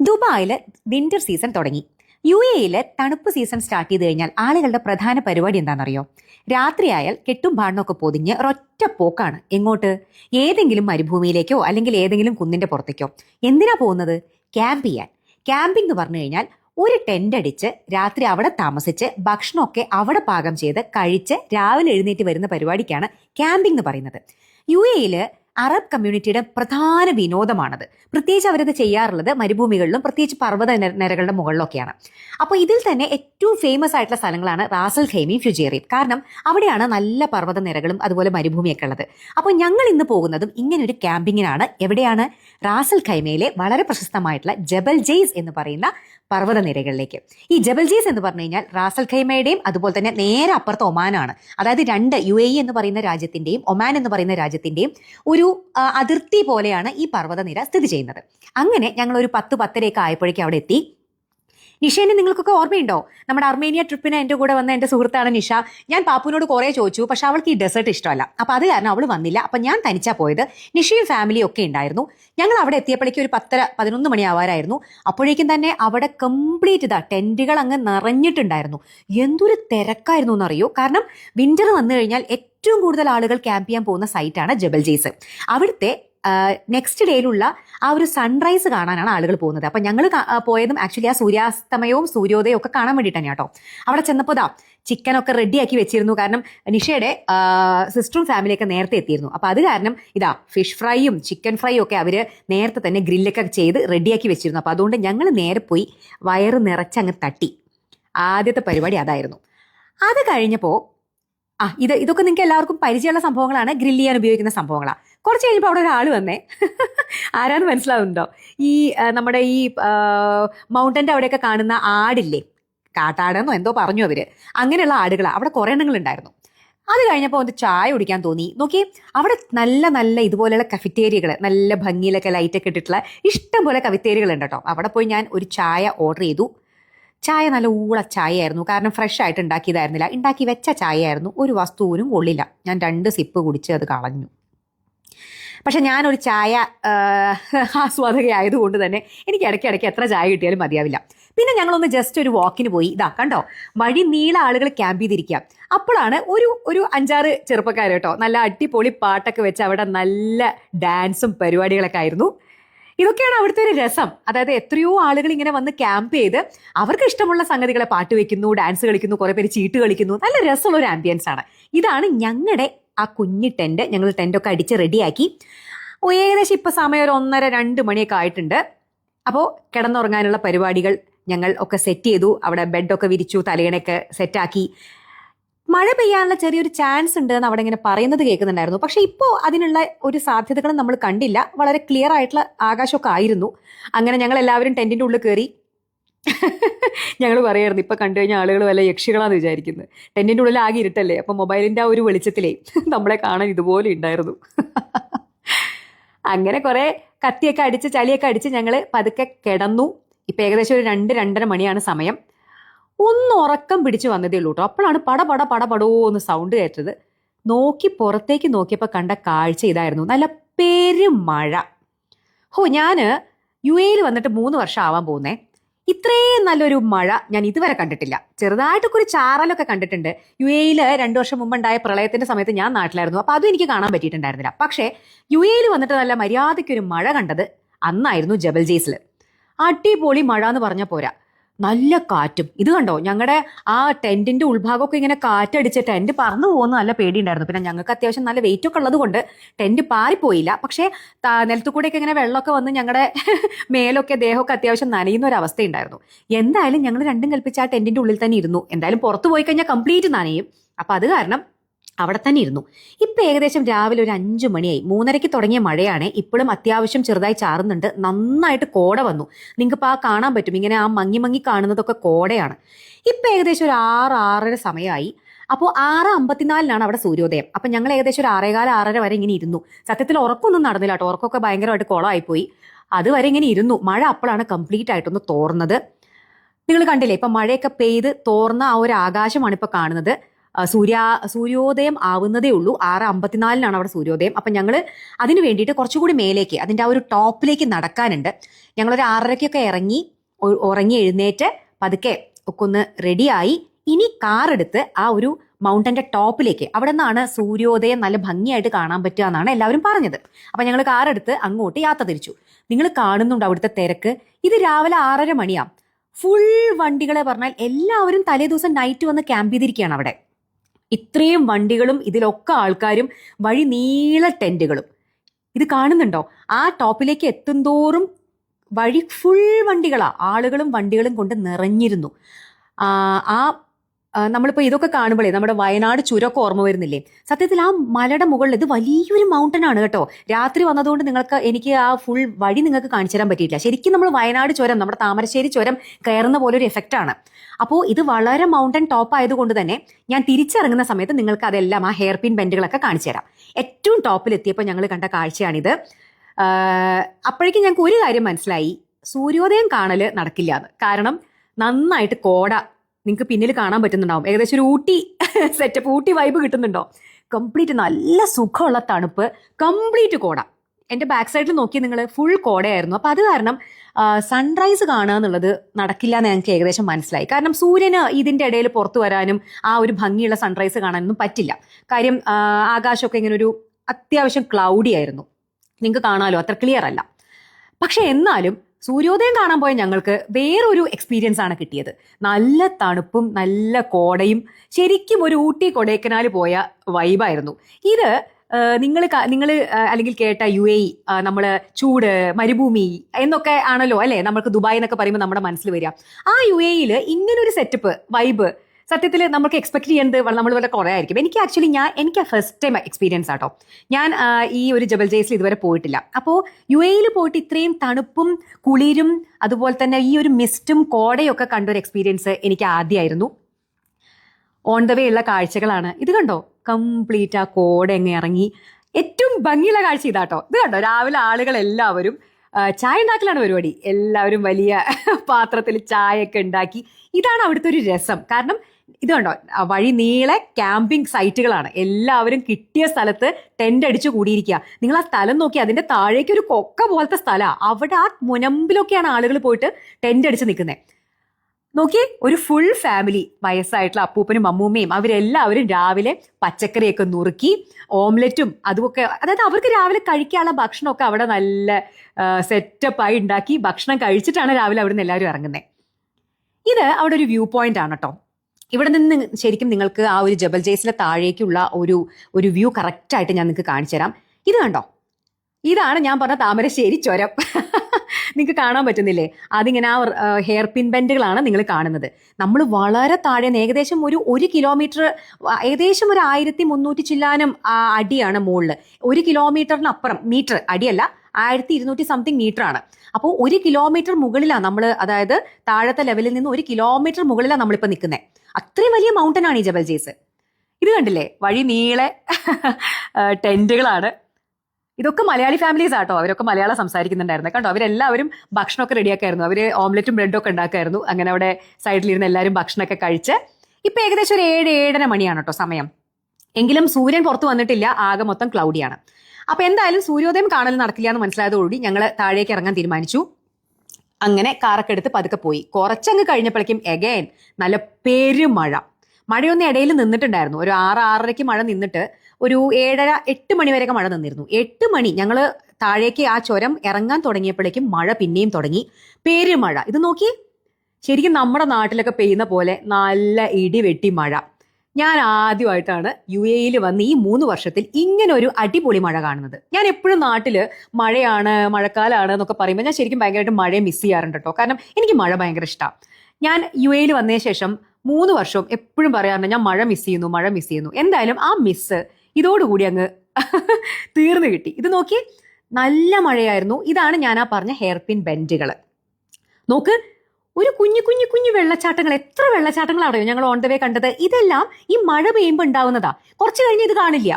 ദുബായിൽ winter season തുടങ്ങി. U എയിൽ തണുപ്പ് സീസൺ സ്റ്റാർട്ട് ചെയ്ത് കഴിഞ്ഞാൽ ആളുകളുടെ പ്രധാന പരിപാടി എന്താണെന്നറിയോ? രാത്രിയായാൽ കെട്ടും പാടിനൊക്കെ പൊതിഞ്ഞ് ഒരൊറ്റ പോക്കാണ്. എങ്ങോട്ട്? ഏതെങ്കിലും മരുഭൂമിയിലേക്കോ അല്ലെങ്കിൽ ഏതെങ്കിലും കുന്നിന്റെ പുറത്തേക്കോ. എന്തിനാ പോകുന്നത്? ക്യാമ്പ് ചെയ്യാൻ. ക്യാമ്പിംഗ് എന്ന് പറഞ്ഞു കഴിഞ്ഞാൽ ഒരു ടെന്റ് അടിച്ച് രാത്രി അവിടെ താമസിച്ച് ഭക്ഷണമൊക്കെ അവിടെ പാകം ചെയ്ത് കഴിച്ച് രാവിലെ എഴുന്നേറ്റ് വരുന്ന പരിപാടിക്കാണ് ക്യാമ്പിംഗ് എന്ന് പറയുന്നത്. യു എയിൽ അറബ് കമ്മ്യൂണിറ്റിയുടെ പ്രധാന വിനോദമാണത്. പ്രത്യേകിച്ച് അവരത് ചെയ്യാറുള്ളത് മരുഭൂമികളിലും പ്രത്യേകിച്ച് പർവത നിരകളുടെ മുകളിലൊക്കെയാണ്. അപ്പോൾ ഇതിൽ തന്നെ ഏറ്റവും ഫേമസ് ആയിട്ടുള്ള സ്ഥലങ്ങളാണ് റാസൽ ഖൈമി ഫ്യുജേറിയും കാരണം അവിടെയാണ് നല്ല പർവത നിരകളും അതുപോലെ മരുഭൂമിയൊക്കെ ഉള്ളത്. അപ്പോൾ ഞങ്ങൾ ഇന്ന് പോകുന്നതും ഇങ്ങനെ ഒരു ക്യാമ്പിങ്ങിനാണ്. എവിടെയാണ്? റാസൽ ഖൈമയിലെ വളരെ പ്രശസ്തമായിട്ടുള്ള ജബൽ ജെയ്സ് എന്ന് പറയുന്ന പർവത നിരകളിലേക്ക്. ഈ ജബൽ ജെയ്സ് എന്ന് പറഞ്ഞു കഴിഞ്ഞാൽ റാസൽ ഖൈമയുടെയും അതുപോലെ തന്നെ നേരെ അപ്പുറത്ത് ഒമാനാണ്. അതായത് രണ്ട് യു എന്ന് പറയുന്ന രാജ്യത്തിന്റെയും ഒമാൻ എന്ന് പറയുന്ന രാജ്യത്തിന്റെയും ഒരു അതിർത്തി പോലെയാണ് ഈ പർവതനിര സ്ഥിതി ചെയ്യുന്നത്. അങ്ങനെ ഞങ്ങൾ ഒരു പത്ത് പത്തരയൊക്കെ ആയപ്പോഴേക്കും അവിടെ എത്തി. നിഷേനെ നിങ്ങൾക്കൊക്കെ ഓർമ്മയുണ്ടോ? നമ്മുടെ അർമേനിയ ട്രിപ്പിന് എന്റെ കൂടെ വന്ന എന്റെ സുഹൃത്താണ് നിഷ. ഞാൻ പാപ്പുവിനോട് കുറേ ചോദിച്ചു പക്ഷെ അവൾക്ക് ഈ ഡെസേർട്ട് ഇഷ്ടമല്ല. അപ്പോൾ അത് കാരണം അവൾ വന്നില്ല. അപ്പം ഞാൻ തനിച്ചാ പോയത് നിഷയും ഫാമിലിയും ഒക്കെ ഉണ്ടായിരുന്നു. ഞങ്ങൾ അവിടെ എത്തിയപ്പോഴേക്കും ഒരു പത്തര പതിനൊന്ന് മണി ആവാറായിരുന്നു. അപ്പോഴേക്കും തന്നെ അവിടെ കംപ്ലീറ്റ് ഇതാ ടെന്റുകൾ അങ്ങ് നിറഞ്ഞിട്ടുണ്ടായിരുന്നു. എന്തൊരു തിരക്കായിരുന്നു എന്നറിയോ? കാരണം വിന്റർ വന്നു കഴിഞ്ഞാൽ ഏറ്റവും കൂടുതൽ ആളുകൾ ക്യാമ്പ് ചെയ്യാൻ പോകുന്ന സൈറ്റാണ് ജബൽ ജെയ്സ് അവിടുത്തെ നെക്സ്റ്റ് ഡേയിലുള്ള ആ ഒരു സൺറൈസ് കാണാനാണ് ആളുകൾ പോകുന്നത്. അപ്പം ഞങ്ങൾ പോയതും ആക്ച്വലി ആ സൂര്യാസ്തമയവും സൂര്യോദയവും ഒക്കെ കാണാൻ വേണ്ടിയിട്ടാണ് കേട്ടോ. അവിടെ ചെന്നപ്പോൾ ദാ ചിക്കനൊക്കെ റെഡിയാക്കി വെച്ചിരുന്നു. കാരണം നിഷയുടെ സിസ്റ്ററും ഫാമിലിയൊക്കെ നേരത്തെ എത്തിയിരുന്നു. അപ്പോൾ അത് കാരണം ഇതാ ഫിഷ് ഫ്രൈയും ചിക്കൻ ഫ്രൈയും ഒക്കെ അവർ നേരത്തെ തന്നെ ഗ്രില്ലൊക്കെ ചെയ്ത് റെഡിയാക്കി വെച്ചിരുന്നു. അപ്പോൾ അതുകൊണ്ട് ഞങ്ങൾ നേരെ പോയി വയറ് നിറച്ചങ്ങ് തട്ടി. ആദ്യത്തെ പരിപാടി അതായിരുന്നു. അത് കഴിഞ്ഞപ്പോൾ ആ ഇത് ഇതൊക്കെ നിങ്ങൾക്ക് എല്ലാവർക്കും പരിചയമുള്ള സംഭവങ്ങളാണ്. ഗ്രില്ല് ചെയ്യാൻ ഉപയോഗിക്കുന്ന സംഭവങ്ങളാണ് കുറച്ച് കഴിഞ്ഞപ്പോൾ അവിടെ ഒരാൾ വന്നേ. ആരാന്ന് മനസ്സിലാവുന്നുണ്ടോ? ഈ നമ്മുടെ ഈ മൗണ്ടന്റെ അവിടെയൊക്കെ കാണുന്ന ആടില്ലേ? കാട്ടാടെന്നോ എന്തോ പറഞ്ഞു അവർ. അങ്ങനെയുള്ള ആടുകളാണ് അവിടെ കുറേ എണ്ണങ്ങൾ ഉണ്ടായിരുന്നു അത് കഴിഞ്ഞപ്പോൾ ഒന്ന് ചായ കുടിക്കാൻ തോന്നി. നോക്കി അവിടെ നല്ല നല്ല ഇതുപോലെയുള്ള കഫിറ്റേരിയകൾ നല്ല ഭംഗിയിലൊക്കെ ലൈറ്റൊക്കെ ഇട്ടിട്ടുള്ള ഇഷ്ടംപോലെ പോലെ കഫറ്റേരിയകൾ ഉണ്ട് കേട്ടോ. അവിടെ പോയി ഞാൻ ഒരു ചായ ഓർഡർ ചെയ്തു. ചായ നല്ല ഊള ചായയായിരുന്നു. കാരണം ഫ്രഷ് ആയിട്ട് ഉണ്ടാക്കിയതായിരുന്നില്ല. ഉണ്ടാക്കി വെച്ച ചായയായിരുന്നു. ഒരു വസ്തുവിനും കൊള്ളില്ല. ഞാൻ രണ്ട് സിപ്പ് കുടിച്ച് അത് കളഞ്ഞു. പക്ഷെ ഞാനൊരു ചായ ആസ്വാദകയായതുകൊണ്ട് തന്നെ എനിക്ക് ഇടയ്ക്കിടയ്ക്ക് എത്ര ചായ കിട്ടിയാലും മതിയാവില്ല. പിന്നെ ഞങ്ങളൊന്ന് ജസ്റ്റ് ഒരു വാക്കിന് പോയി. ഇതാ കണ്ടോ? വഴി നീള ആളുകൾ ക്യാമ്പ് ചെയ്തിരിക്കുക അപ്പോഴാണ് ഒരു ഒരു അഞ്ചാറ് ചെറുപ്പക്കാർ കേട്ടോ. നല്ല അടിപൊളി പാട്ടൊക്കെ വെച്ച് അവിടെ നല്ല ഡാൻസും പരിപാടികളൊക്കെ ആയിരുന്നു. ഇതൊക്കെയാണ് അവിടുത്തെ ഒരു രസം. അതായത് എത്രയോ ആളുകൾ ഇങ്ങനെ വന്ന് ക്യാമ്പ് ചെയ്ത് അവർക്ക് ഇഷ്ടമുള്ള സംഗതികളെ പാട്ട് വെക്കുന്നു ഡാൻസ് കളിക്കുന്നു കുറെ പേര് ചീട്ട് കളിക്കുന്നു. നല്ല രസമുള്ള ഒരു ആംബിയൻസ് ആണ്. ഇതാണ് ഞങ്ങളുടെ ആ കുഞ്ഞി ടെന്റ് ഞങ്ങൾ ടെന്റൊക്കെ അടിച്ച് റെഡിയാക്കി ഏകദേശം ഇപ്പൊ സമയം ഒരു ഒന്നര രണ്ട് മണിയൊക്കെ ആയിട്ടുണ്ട്. അപ്പോൾ കിടന്നുറങ്ങാനുള്ള പരിപാടികൾ ഞങ്ങൾ ഒക്കെ സെറ്റ് ചെയ്തു. അവിടെ ബെഡൊക്കെ വിരിച്ചു തലയണയൊക്കെ സെറ്റാക്കി മഴ പെയ്യാനുള്ള ചെറിയൊരു ചാൻസ് ഉണ്ട് എന്ന് അവിടെ ഇങ്ങനെ പറയുന്നത് കേൾക്കുന്നുണ്ടായിരുന്നു. പക്ഷെ ഇപ്പോൾ അതിനുള്ള ഒരു സാധ്യതകളും നമ്മൾ കണ്ടില്ല. വളരെ ക്ലിയർ ആയിട്ടുള്ള ആകാശമൊക്കെ ആയിരുന്നു. അങ്ങനെ ഞങ്ങൾ എല്ലാവരും ടെന്റിന്റെ ഉള്ളിൽ കയറി ഞങ്ങൾ പറയായിരുന്നു ഇപ്പൊ കണ്ടു കഴിഞ്ഞാൽ ആളുകൾ വല്ല യക്ഷികളാന്ന് വിചാരിക്കുന്നത് ടെന്റിന്റെ ഉള്ളിൽ ആകെ ഇരുട്ടല്ലേ? അപ്പൊ മൊബൈലിന്റെ ആ ഒരു വെളിച്ചത്തിലേ നമ്മളെ കാണാൻ ഇതുപോലെ ഉണ്ടായിരുന്നു. അങ്ങനെ കുറെ കത്തിയൊക്കെ അടിച്ച് ചളിയൊക്കെ അടിച്ച് ഞങ്ങൾ പതുക്കെ കിടന്നു. ഇപ്പൊ ഏകദേശം ഒരു രണ്ട് രണ്ടര മണിയാണ് സമയം. ഒന്ന് ഉറക്കം പിടിച്ചു വന്നതേ ഉള്ളൂ കേട്ടോ. അപ്പോഴാണ് പട പട പട പടോ എന്ന് സൗണ്ട് കേട്ടത്. നോക്കി പുറത്തേക്ക് നോക്കിയപ്പോൾ കണ്ട കാഴ്ച ഇതായിരുന്നു. നല്ല പെരുമഴ. ഹോ ഞാൻ യു എയിൽ വന്നിട്ട് മൂന്ന് വർഷം ആവാൻ പോകുന്നേ. ഇത്രയും നല്ലൊരു മഴ ഞാൻ ഇതുവരെ കണ്ടിട്ടില്ല. ചെറുതായിട്ടൊക്കെ ഒരു ചാറലൊക്കെ കണ്ടിട്ടുണ്ട്. യു എയിൽ രണ്ടു വർഷം മുമ്പുണ്ടായ പ്രളയത്തിന്റെ സമയത്ത് ഞാൻ നാട്ടിലായിരുന്നു. അപ്പൊ അതും എനിക്ക് കാണാൻ പറ്റിയിട്ടുണ്ടായിരുന്നില്ല. പക്ഷേ യു എയിൽ വന്നിട്ട് നല്ല മര്യാദയ്ക്കൊരു മഴ കണ്ടത് അന്നായിരുന്നു ജബൽ ജെയ്സിൽ അടിപൊളി മഴ എന്ന് പറഞ്ഞ പോരാ. നല്ല കാറ്റും. ഇത് കണ്ടോ? ഞങ്ങളുടെ ആ ടെന്റിന്റെ ഉൾഭാഗമൊക്കെ ഇങ്ങനെ കാറ്റടിച്ച് ടെന്റ് പറന്നു പോകുന്ന നല്ല പേടിയുണ്ടായിരുന്നു. പിന്നെ ഞങ്ങൾക്ക് അത്യാവശ്യം നല്ല വെയിറ്റ് ഒക്കെ ഉള്ളത് കൊണ്ട് ടെന്റ് പാറിപ്പോയില്ല. പക്ഷേ നിലത്തു കൂടെയൊക്കെ ഇങ്ങനെ വെള്ളമൊക്കെ വന്ന് ഞങ്ങളുടെ മേലൊക്കെ ദേഹമൊക്കെ അത്യാവശ്യം നനയുന്ന ഒരു അവസ്ഥയുണ്ടായിരുന്നു. എന്തായാലും ഞങ്ങൾ രണ്ടും കൽപ്പിച്ച് ആ ടെന്റിന്റെ ഉള്ളിൽ തന്നെ ഇരുന്നു. എന്തായാലും പുറത്തു പോയി കഴിഞ്ഞാൽ കംപ്ലീറ്റ് നനയും. അപ്പൊ അത് കാരണം അവിടെ തന്നെ ഇരുന്നു. ഇപ്പൊ ഏകദേശം രാവിലെ ഒരു അഞ്ചു മണിയായി. മൂന്നരയ്ക്ക് തുടങ്ങിയ മഴയാണ്. ഇപ്പോഴും അത്യാവശ്യം ചെറുതായി ചാറുന്നുണ്ട്. നന്നായിട്ട് കോട വന്നു. നിങ്ങൾക്ക് ഇപ്പോൾ ആ കാണാൻ പറ്റും. ഇങ്ങനെ ആ മങ്ങി മങ്ങി കാണുന്നതൊക്കെ കോടയാണ്. ഇപ്പൊ ഏകദേശം ഒരു ആറ് ആറര സമയമായി. അപ്പോൾ ആറ് അമ്പത്തിനാലിനാണ് അവിടെ സൂര്യോദയം. അപ്പം ഞങ്ങൾ ഏകദേശം ഒരു ആറേകാല ആറര വരെ ഇങ്ങനെ ഇരുന്നു. സത്യത്തിൽ ഉറക്കമൊന്നും നടന്നില്ല കേട്ടോ. ഉറക്കമൊക്കെ ഭയങ്കരമായിട്ട് കുളമായിപ്പോയി അതുവരെ ഇങ്ങനെ ഇരുന്നു. മഴ അപ്പോഴാണ് കംപ്ലീറ്റ് ആയിട്ടൊന്ന് തോർന്നത്. നിങ്ങൾ കണ്ടില്ലേ? ഇപ്പം മഴയൊക്കെ പെയ്ത് തോർന്ന ആ ഒരു ആകാശമാണ് ഇപ്പൊ കാണുന്നത്. സൂര്യ സൂര്യോദയം ആവുന്നതേ ഉള്ളൂ. ആറ് അമ്പത്തിനാലിനാണ് അവിടെ സൂര്യോദയം. അപ്പം ഞങ്ങൾ അതിന് വേണ്ടിയിട്ട് കുറച്ചുകൂടി മേലേക്ക് അതിന്റെ ആ ഒരു ടോപ്പിലേക്ക് നടക്കാനുണ്ട്. ഞങ്ങളൊരു ആറരയ്ക്കൊക്കെ ഇറങ്ങി ഉറങ്ങി എഴുന്നേറ്റ് പതുക്കെ ഒക്കെ ഒന്ന് റെഡിയായി ഇനി കാർ എടുത്ത് ആ ഒരു മൗണ്ടന്റെ ടോപ്പിലേക്ക് അവിടെ നിന്നാണ് സൂര്യോദയം നല്ല ഭംഗിയായിട്ട് കാണാൻ പറ്റുക എന്നാണ് എല്ലാവരും പറഞ്ഞത്. അപ്പം ഞങ്ങൾ കാർ എടുത്ത് അങ്ങോട്ട് യാത്ര തിരിച്ചു. നിങ്ങൾ കാണുന്നുണ്ട് അവിടുത്തെ തിരക്ക്. ഇത് രാവിലെ ആറര മണിയാ. ഫുൾ വണ്ടികളെ പറഞ്ഞാൽ എല്ലാവരും തലേ ദിവസം നൈറ്റ് വന്ന് ക്യാമ്പ് ചെയ്തിരിക്കുകയാണ് അവിടെ. ഇത്രയും വണ്ടികളും ഇതിലൊക്കെ ആൾക്കാരും വഴി നീള ടെന്റുകളും ഇത് കാണുന്നുണ്ടോ? ആ ടോപ്പിലേക്ക് എത്തുന്തോറും വഴി ഫുൾ വണ്ടികളാണ് ആളുകളും വണ്ടികളും കൊണ്ട് നിറഞ്ഞിരുന്നു. ആ ആ, ഇതൊക്കെ കാണുമ്പോഴേ നമ്മുടെ വയനാട് ചുരമൊക്കെ ഓർമ്മ വരുന്നില്ലേ? സത്യത്തിൽ ആ മലയുടെ മുകളിൽ ഇത് വലിയൊരു മൗണ്ടൻ ആണ് കേട്ടോ. രാത്രി വന്നതുകൊണ്ട് നിങ്ങൾക്ക് എനിക്ക് ആ ഫുൾ വഴി നിങ്ങൾക്ക് കാണിച്ചു തരാൻ പറ്റിയില്ല ശരിക്കും നമ്മൾ വയനാട് ചുരം നമ്മുടെ താമരശ്ശേരി ചുരം കയറുന്ന പോലെ ഒരു എഫക്റ്റ് ആണ്. അപ്പോൾ ഇത് വളരെ മൗണ്ടൻ ടോപ്പ് ആയതുകൊണ്ട് തന്നെ ഞാൻ തിരിച്ചിറങ്ങുന്ന സമയത്ത് നിങ്ങൾക്ക് അതെല്ലാം ആ ഹെയർ പിൻ ബെൻഡുകളൊക്കെ കാണിച്ചു തരാം. ഏറ്റവും ടോപ്പിൽ എത്തിയപ്പോൾ ഞങ്ങൾ കണ്ട കാഴ്ചയാണിത്. അപ്പോഴേക്കും ഞങ്ങൾക്ക് ഒരു കാര്യം മനസ്സിലായി. സൂര്യോദയം കാണൽ നടക്കില്ല കാരണം നന്നായിട്ട് കോട നിങ്ങൾക്ക് പിന്നിൽ കാണാൻ പറ്റുന്നുണ്ടാവും. ഏകദേശം ഒരു ഊട്ടി സെറ്റപ്പ് ഊട്ടി വൈബ് കിട്ടുന്നുണ്ടോ? കംപ്ലീറ്റ് നല്ല സുഖമുള്ള തണുപ്പ് കംപ്ലീറ്റ് കോട. എന്റെ ബാക്ക് സൈഡിൽ നോക്കി നിങ്ങൾ ഫുൾ കോടയായിരുന്നു. അപ്പോൾ അത് കാരണം സൺറൈസ് കാണുക എന്നുള്ളത് നടക്കില്ല എന്ന് ഞങ്ങൾക്ക് ഏകദേശം മനസ്സിലായി. കാരണം സൂര്യന് ഇതിന്റെ ഇടയിൽ പുറത്തു വരാനും ആ ഒരു ഭംഗിയുള്ള സൺറൈസ് കാണാനൊന്നും പറ്റില്ല. കാര്യം ആകാശമൊക്കെ ഇങ്ങനെ ഒരു അത്യാവശ്യം ക്ലൗഡി ആയിരുന്നു. നിങ്ങൾക്ക് കാണാമല്ലോ അത്ര ക്ലിയർ അല്ല. പക്ഷെ എന്നാലും സൂര്യോദയം കാണാൻ പോയ ഞങ്ങൾക്ക് വേറൊരു എക്സ്പീരിയൻസ് ആണ് കിട്ടിയത്. നല്ല തണുപ്പും നല്ല കോടയും ശരിക്കും ഒരു ഊട്ടി കൊടൈക്കനാൽ പോയ വൈബായിരുന്നു ഇത് നിങ്ങൾ നിങ്ങൾ അല്ലെങ്കിൽ കേട്ട യു എ നമ്മൾ ചൂട് മരുഭൂമി എന്നൊക്കെ ആണല്ലോ അല്ലേ? നമുക്ക് ദുബായ് എന്നൊക്കെ പറയുമ്പോൾ നമ്മുടെ മനസ്സിൽ വരിക. ആ യു എയിൽ ഇങ്ങനൊരു സെറ്റപ്പ് വൈബ് സത്യത്തിൽ നമുക്ക് എക്സ്പെക്ട് ചെയ്യുന്നത് നമ്മൾ വളരെ കുറേ ആയിരിക്കും. എനിക്ക് ആക്ച്വലി ഞാൻ എനിക്ക് ഫസ്റ്റ് ടൈം എക്സ്പീരിയൻസ് ആട്ടോ. ഞാൻ ഈ ഒരു ജബൽ ജയ്സിൽ ഇതുവരെ പോയിട്ടില്ല. അപ്പോൾ യു എയിൽ പോയിട്ട് ഇത്രയും തണുപ്പും കുളിരും അതുപോലെ തന്നെ ഈ ഒരു മിസ്റ്റും കോടയൊക്കെ കണ്ട ഒരു എക്സ്പീരിയൻസ് എനിക്ക് ആദ്യമായിരുന്നു ഓൺ ദ വേ ഉള്ള കാഴ്ചകളാണ്. ഇത് കണ്ടോ? കംപ്ലീറ്റ് ആ കോട അങ്ങ് ഇറങ്ങി. ഏറ്റവും ഭംഗിയുള്ള കാഴ്ച ഇതാട്ടോ. ഇത് കണ്ടോ? രാവിലെ ആളുകൾ എല്ലാവരും ചായ ഉണ്ടാക്കലാണ് പരിപാടി. എല്ലാവരും വലിയ പാത്രത്തിൽ ചായയൊക്കെ ഉണ്ടാക്കി. ഇതാണ് അവിടുത്തെ ഒരു രസം. കാരണം ഇത് കണ്ടോ? വഴി നീളെ ക്യാമ്പിംഗ് സൈറ്റുകളാണ് എല്ലാവരും കിട്ടിയ സ്ഥലത്ത് ടെന്റ് അടിച്ചു കൂടിയിരിക്കുക നിങ്ങൾ ആ സ്ഥലം നോക്കി അതിന്റെ താഴേക്ക് ഒരു കൊക്ക പോലത്തെ സ്ഥലമാണ് അവിടെ ആ മുനമ്പിലൊക്കെയാണ് ആളുകൾ പോയിട്ട് ടെന്റ് അടിച്ച് നിൽക്കുന്നത് നോക്കി ഒരു ഫുൾ ഫാമിലി വയസ്സായിട്ടുള്ള അപ്പൂപ്പനും അമ്മൂമ്മയും അവരെല്ലാവരും രാവിലെ പച്ചക്കറിയൊക്കെ നുറുക്കി ഓംലെറ്റും അതുമൊക്കെ അതായത് അവർക്ക് രാവിലെ കഴിക്കാനുള്ള ഭക്ഷണമൊക്കെ അവിടെ നല്ല സെറ്റപ്പായി ഉണ്ടാക്കി ഭക്ഷണം കഴിച്ചിട്ടാണ് രാവിലെ അവിടെ നിന്ന് എല്ലാവരും ഇറങ്ങുന്നത് ഇത് അവിടെ ഒരു വ്യൂ പോയിന്റ് ആണ് കേട്ടോ ഇവിടെ നിന്ന് ശരിക്കും നിങ്ങൾക്ക് ആ ഒരു ജബൽ ജയ്സിലെ താഴേക്കുള്ള ഒരു ഒരു വ്യൂ കറക്റ്റായിട്ട് ഞാൻ നിങ്ങൾക്ക് കാണിച്ചു തരാം. ഇത് കണ്ടോ? ഇതാണ് ഞാൻ പറഞ്ഞ താമരശ്ശേരി ചുരം. നിങ്ങൾക്ക് കാണാൻ പറ്റുന്നില്ലേ? അതിങ്ങനെ ആ ഹെയർ പിൻ ബെൻഡുകളാണ് നിങ്ങൾ കാണുന്നത്. നമ്മൾ വളരെ താഴെ ഏകദേശം ഒരു ഒരു കിലോമീറ്റർ ഏകദേശം ഒരു ആയിരത്തി മുന്നൂറ്റി ചില്ലാനം അടിയാണ് മുകളിൽ ഒരു കിലോമീറ്ററിനപ്പുറം മീറ്റർ അടിയല്ല ആയിരത്തി ഇരുന്നൂറ്റി സംതിങ് മീറ്റർ ആണ്. അപ്പോൾ ഒരു കിലോമീറ്റർ മുകളിലാണ് നമ്മൾ അതായത് താഴത്തെ ലെവലിൽ നിന്ന് ഒരു കിലോമീറ്റർ മുകളിലാണ് നമ്മളിപ്പോൾ നിൽക്കുന്നത് അത്രയും വലിയ മൗണ്ടൻ ആണ് ഈ ജബൽ ജേസ്. ഇത് കണ്ടില്ലേ? വഴി നീളെ ടെന്റുകളാണ് ഇതൊക്കെ മലയാളി ഫാമിലീസ് ആട്ടോ. അവരൊക്കെ മലയാളം സംസാരിക്കുന്നുണ്ടായിരുന്നു. കണ്ടോ? അവരെല്ലാവരും ഭക്ഷണമൊക്കെ റെഡിയാക്കായിരുന്നു അവർ ഓംലെറ്റും ബ്രെഡും ഒക്കെ ഉണ്ടാക്കായിരുന്നു. അങ്ങനെ അവിടെ സൈഡിലിരുന്ന് എല്ലാവരും ഭക്ഷണമൊക്കെ കഴിച്ച്. ഇപ്പം ഏകദേശം ഒരു ഏഴ് ഏഴര മണിയാണ് കേട്ടോ സമയം. എങ്കിലും സൂര്യൻ പുറത്ത് വന്നിട്ടില്ല. ആകെ മൊത്തം ക്ലൗഡിയാണ് അപ്പൊ എന്തായാലും സൂര്യോദയം കാണൽ നടക്കില്ല എന്ന് മനസ്സിലായതോടുകൂടി ഞങ്ങൾ താഴേക്ക് ഇറങ്ങാൻ തീരുമാനിച്ചു. അങ്ങനെ കാറൊക്കെ എടുത്ത് പതുക്കെ പോയി. കുറച്ചങ്ങ് കഴിഞ്ഞപ്പോഴേക്കും എഗൈൻ നല്ല പെരുമഴ. മഴയൊന്നും ഇടയിൽ നിന്നിട്ടുണ്ടായിരുന്നു. ഒരു ആറ് ആറരയ്ക്ക് മഴ നിന്നിട്ട് ഒരു ഏഴര എട്ട് മണി വരെയൊക്കെ മഴ നിന്നിരുന്നു. എട്ട് മണി ഞങ്ങൾ താഴേക്ക് ആ ചുരം ഇറങ്ങാൻ തുടങ്ങിയപ്പോഴേക്കും മഴ പിന്നെയും തുടങ്ങി. പെരുമഴ. ഇത് നോക്കി ശരിക്കും നമ്മുടെ നാട്ടിലൊക്കെ പെയ്യുന്ന പോലെ നല്ല ഇടിവെട്ടി മഴ. ഞാൻ ആദ്യമായിട്ടാണ് യു എയിൽ വന്ന് ഈ മൂന്ന് വർഷത്തിൽ ഇങ്ങനെ ഒരു അടിപൊളി മഴ കാണുന്നത്. ഞാൻ എപ്പോഴും നാട്ടിൽ മഴയാണ് മഴക്കാലമാണ് എന്നൊക്കെ പറയുമ്പോൾ ഞാൻ ശരിക്കും ഭയങ്കരമായിട്ട് മഴയെ മിസ് ചെയ്യാറുണ്ട് കേട്ടോ കാരണം എനിക്ക് മഴ ഭയങ്കര ഇഷ്ടമാണ് ഞാൻ യു എയിൽ വന്നതിന് ശേഷം മൂന്ന് വർഷവും എപ്പോഴും പറയാറുണ്ട് ഞാൻ മഴ മിസ് ചെയ്യുന്നു മഴ മിസ് ചെയ്യുന്നു. എന്തായാലും ആ മിസ് ഇതോടുകൂടി അങ്ങ് തീർന്നു കിട്ടി. ഇത് നോക്കി നല്ല മഴയായിരുന്നു. ഇതാണ് ഞാൻ ആ പറഞ്ഞ ഹെയർ പിൻ ബെൻഡുകൾ നോക്ക് ഒരു കുഞ്ഞു കുഞ്ഞു കുഞ്ഞു വെള്ളച്ചാട്ടങ്ങൾ. എത്ര വെള്ളച്ചാട്ടങ്ങൾ അറിയോ ഞങ്ങൾ ഓൺ ദ വേ കണ്ടത്? ഇതെല്ലാം ഈ മഴ പെയ്യുമ്പോൾ ഉണ്ടാവുന്നതാ. കുറച്ച് കഴിഞ്ഞ് ഇത് കാണില്ല.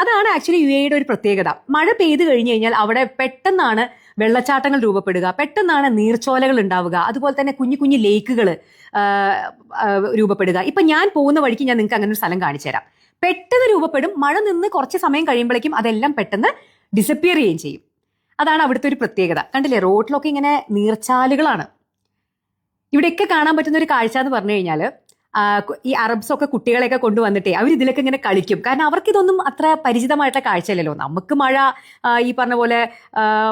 അതാണ് ആക്ച്വലി യു എയുടെ ഒരു പ്രത്യേകത. മഴ പെയ്തു കഴിഞ്ഞു കഴിഞ്ഞാൽ അവിടെ പെട്ടെന്നാണ് വെള്ളച്ചാട്ടങ്ങൾ രൂപപ്പെടുക. പെട്ടെന്നാണ് നീർച്ചോലകൾ ഉണ്ടാവുക. അതുപോലെ തന്നെ കുഞ്ഞു കുഞ്ഞു ലേക്കുകൾ രൂപപ്പെടുക. ഇപ്പൊ ഞാൻ പോകുന്ന വഴിക്ക് ഞാൻ നിങ്ങൾക്ക് അങ്ങനെ ഒരു സ്ഥലം കാണിച്ചു തരാം. പെട്ടെന്ന് രൂപപ്പെടും. മഴ നിന്ന് കുറച്ച് സമയം കഴിയുമ്പോഴേക്കും അതെല്ലാം പെട്ടെന്ന് ഡിസപ്പിയർ ചെയ്യുകയും ചെയ്യും. അതാണ് അവിടുത്തെ ഒരു പ്രത്യേകത. കണ്ടില്ലേ? റോഡിലൊക്കെ ഇങ്ങനെ നീർച്ചാലുകളാണ്. ഇവിടെയൊക്കെ കാണാൻ പറ്റുന്ന ഒരു കാഴ്ച എന്ന് പറഞ്ഞു കഴിഞ്ഞാൽ ഈ അറബ്സൊക്കെ കുട്ടികളെയൊക്കെ കൊണ്ടുവന്നിട്ടേ അവർ ഇതിലൊക്കെ ഇങ്ങനെ കളിക്കും. കാരണം അവർക്ക് ഇതൊന്നും അത്ര പരിചിതമായിട്ടുള്ള കാഴ്ചയല്ലല്ലോ. നമുക്ക് മഴ ഈ പറഞ്ഞ പോലെ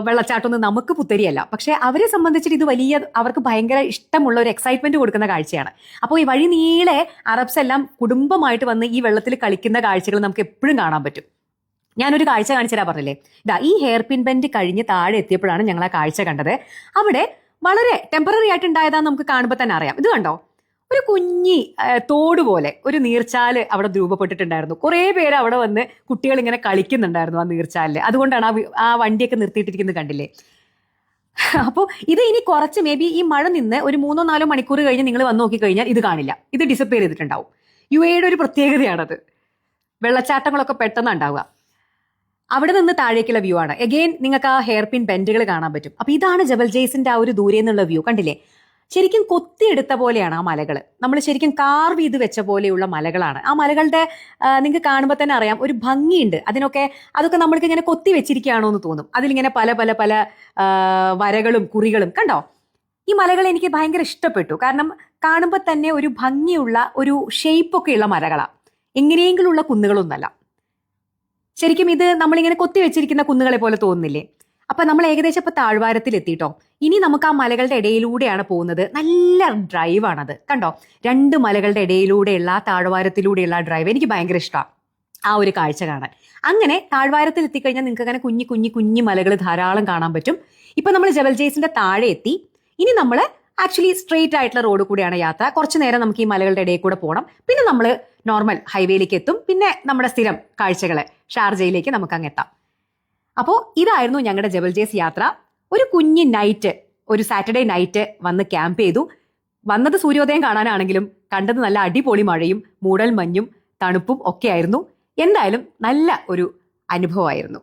വെള്ളച്ചാട്ടമൊന്നും നമുക്ക് പുത്തരിയല്ല. പക്ഷെ അവരെ സംബന്ധിച്ചിട്ട് ഇത് വലിയ അവർക്ക് ഭയങ്കര ഇഷ്ടമുള്ള ഒരു എക്സൈറ്റ്മെന്റ് കൊടുക്കുന്ന കാഴ്ചയാണ്. അപ്പോൾ ഈ വഴി നീളെ അറബ്സ് എല്ലാം കുടുംബമായിട്ട് വന്ന് ഈ വെള്ളത്തിൽ കളിക്കുന്ന കാഴ്ചകൾ നമുക്ക് എപ്പോഴും കാണാൻ പറ്റും. ഞാനൊരു കാഴ്ച കാണിച്ചു തരാൻ പറഞ്ഞില്ലേ? ഇതാ ഈ ഹെയർ പിൻ ബെൻഡ് കഴിഞ്ഞ് താഴെ എത്തിയപ്പോഴാണ് ഞങ്ങൾ ആ കാഴ്ച കണ്ടത്. അവിടെ വളരെ ടെമ്പററി ആയിട്ട് ഉണ്ടായതാന്ന് നമുക്ക് കാണുമ്പോൾ തന്നെ അറിയാം. ഇത് കണ്ടോ? ഒരു കുഞ്ഞി തോട് പോലെ ഒരു നീർച്ചാൽ അവിടെ രൂപപ്പെട്ടിട്ടുണ്ടായിരുന്നു. കുറേ പേര് അവിടെ വന്ന് കുട്ടികൾ ഇങ്ങനെ കളിക്കുന്നുണ്ടായിരുന്നു ആ നീർച്ചാലിൽ. അതുകൊണ്ടാണ് ആ ആ വണ്ടിയൊക്കെ നിർത്തിയിട്ടിരിക്കുന്നത് കണ്ടില്ലേ? അപ്പോൾ ഇത് ഇനി കുറച്ച് മേ ബി ഈ മഴ നിന്ന് ഒരു മൂന്നോ നാലോ മണിക്കൂർ കഴിഞ്ഞ് നിങ്ങൾ വന്ന് നോക്കിക്കഴിഞ്ഞാൽ ഇത് കാണില്ല. ഇത് ഡിസപ്പിയർ ചെയ്തിട്ടുണ്ടാവും. യു എയുടെ ഒരു പ്രത്യേകതയാണത്. വെള്ളച്ചാട്ടങ്ങളൊക്കെ പെട്ടെന്ന് ഉണ്ടാവുക. അവിടെ നിന്ന് താഴേക്കുള്ള വ്യൂ ആണ്. എഗെയിൻ നിങ്ങൾക്ക് ആ ഹെയർ പിൻ ബെൻഡുകൾ കാണാൻ പറ്റും. അപ്പൊ ഇതാണ് ജബൽ ജെയ്സിന്റെ ആ ഒരു ദൂരെ നിന്നുള്ള വ്യൂ കണ്ടില്ലേ? ശരിക്കും കൊത്തിയെടുത്ത പോലെയാണ് ആ മലകൾ. നമ്മൾ ശരിക്കും കാർവ് ചെയ്ത് വെച്ച പോലെയുള്ള മലകളാണ്. ആ മലകളുടെ നിങ്ങൾക്ക് കാണുമ്പോൾ തന്നെ അറിയാം ഒരു ഭംഗിയുണ്ട്. അതിനൊക്കെ അതൊക്കെ നമ്മൾക്ക് ഇങ്ങനെ കൊത്തി വെച്ചിരിക്കുകയാണോ എന്ന് തോന്നും. അതിലിങ്ങനെ പല പല പല വരകളും കുറികളും. കണ്ടോ? ഈ മലകൾ എനിക്ക് ഭയങ്കര ഇഷ്ടപ്പെട്ടു. കാരണം കാണുമ്പോൾ തന്നെ ഒരു ഭംഗിയുള്ള ഒരു ഷേപ്പൊക്കെയുള്ള മലകളാണ് എങ്ങനെയെങ്കിലുള്ള കുന്നുകളൊന്നല്ല ശരിക്കും ഇത് നമ്മളിങ്ങനെ കൊത്തി വെച്ചിരിക്കുന്ന കുന്നുകളെ പോലെ തോന്നുന്നില്ലേ? അപ്പൊ നമ്മൾ ഏകദേശം ഇപ്പൊ താഴ്വാരത്തിൽ എത്തിട്ടോ ഇനി നമുക്ക് ആ മലകളുടെ ഇടയിലൂടെയാണ് പോകുന്നത്. നല്ല ഡ്രൈവാണത്. കണ്ടോ? രണ്ട് മലകളുടെ ഇടയിലൂടെയുള്ള ആ താഴ്വാരത്തിലൂടെയുള്ള ഡ്രൈവ് എനിക്ക് ഭയങ്കര ഇഷ്ടമാണ് ആ ഒരു കാഴ്ച കാണാൻ. അങ്ങനെ താഴ്വാരത്തിൽ എത്തിക്കഴിഞ്ഞാൽ നിങ്ങൾക്ക് അങ്ങനെ കുഞ്ഞു കുഞ്ഞു കുഞ്ഞു മലകൾ ധാരാളം കാണാൻ പറ്റും. ഇപ്പൊ നമ്മൾ ജബൽ താഴെ എത്തി. ഇനി നമ്മൾ ആക്ച്വലി സ്ട്രെയിറ്റ് ആയിട്ടുള്ള റോഡ് കൂടിയാണ് യാത്ര. കുറച്ച് നേരം നമുക്ക് ഈ മലകളുടെ ഇടയിൽ കൂടെ പോകണം പിന്നെ നമ്മൾ നോർമൽ ഹൈവേയിലേക്ക് എത്തും പിന്നെ നമ്മുടെ സ്ഥിരം കാഴ്ചകളെ ഷാർജയിലേക്ക് നമുക്ക് അങ്ങ് എത്താം അപ്പോൾ ഇതായിരുന്നു ഞങ്ങളുടെ ജബൽ ജേസ് യാത്ര. ഒരു കുഞ്ഞി നൈറ്റ് ഒരു സാറ്റർഡേ നൈറ്റ് വന്ന് ക്യാമ്പ് ചെയ്തു. വന്നത് സൂര്യോദയം കാണാനാണെങ്കിലും കണ്ടത് നല്ല അടിപൊളി മഴയും മൂടൽ മഞ്ഞും തണുപ്പും ഒക്കെ ആയിരുന്നു. എന്തായാലും നല്ല ഒരു അനുഭവമായിരുന്നു.